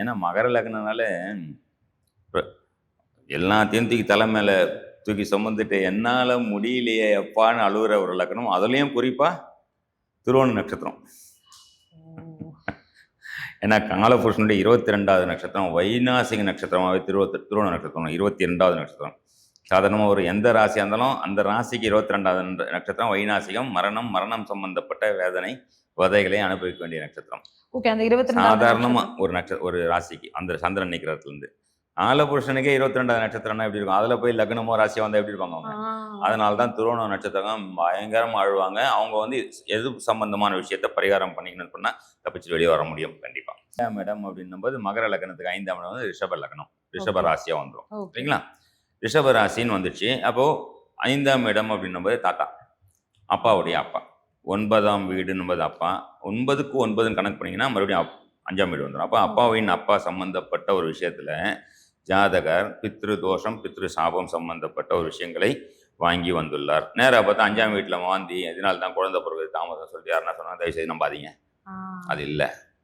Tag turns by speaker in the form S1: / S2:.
S1: ஏன்னா மகர லக்னனால எல்லாத்தையும் தூக்கி தலை மேலே தூக்கி சுமந்துட்டு என்னால் முடியலையே எப்பான்னு அழுகிற ஒரு லக்னம் அதுலேயும் குறிப்பாக திருவோண நட்சத்திரம். ஏன்னா காலபுருஷனுடைய இருபத்தி ரெண்டாவது நட்சத்திரம் வைநாசிக நட்சத்திரமாகவே திருவ திருவோண நட்சத்திரம் இருபத்தி ரெண்டாவது நட்சத்திரம். சாதாரணமாக ஒரு எந்த ராசியாக இருந்தாலும் அந்த ராசிக்கு இருபத்தி ரெண்டாவது நட்சத்திரம் வைநாசிகம் மரணம் மரணம் சம்பந்தப்பட்ட வேதனை வதைகளை அனுபவிக்க வேண்டிய நட்சத்திரம்.
S2: ஓகே அந்த இருபத்தி
S1: சாதாரணமா ஒரு நட்ச ஒரு ராசிக்கு அந்த சந்திரன் நிக்கிறதுல இருந்து. ஆலபுருஷனுக்கே இருபத்தி ரெண்டாவது நட்சத்திரம்னா எப்படி இருக்கும்? அதுல போய் லக்னமோ ராசியா வந்தா எப்படி இருப்பாங்க அவங்க? அதனால தான் திருவோண நட்சத்திரம் பயங்கரமா அழுவாங்க அவங்க வந்து எது சம்பந்தமான விஷயத்த பரிகாரம் பண்ணிக்கணும்னு பண்ணா தப்பிச்சு வெளியே வர முடியும். கண்டிப்பா. ஐந்தாம் இடம் அப்படின்னும் போது மகர லக்னத்துக்கு ஐந்தாம் இடம் வந்து ரிஷப லக்னம். ரிஷப
S2: Okay.
S1: ராசியா வந்துடும் சரிங்களா? ரிஷப ராசின்னு வந்துச்சு அப்போ ஐந்தாம் இடம் அப்படின்னும் போது தாத்தா அப்பாவுடைய அப்பா. ஒன்பதாம் வீடுன்னும்போது அப்பா. ஒன்பதுக்கு ஒன்பதுன்னு கணக்கு பண்ணீங்கன்னா மறுபடியும் அஞ்சாம் வீடு வந்துடும் அப்போ அப்பாவின் அப்பா சம்பந்தப்பட்ட ஒரு விஷயத்துல ஜாதகர் பித்ரு தோஷம் பித்ரு சாபம் சம்பந்தப்பட்ட ஒரு விஷயங்களை வாங்கி வந்துள்ளார். நேராக பார்த்தா அஞ்சாம் வீட்டில் வாந்தி இதனால தான் குழந்தை பிறகு தாமதம் சொல்லிட்டு யாருன்னா சொன்னா தயவு செய்து நம்பாதீங்க அது இல்லை.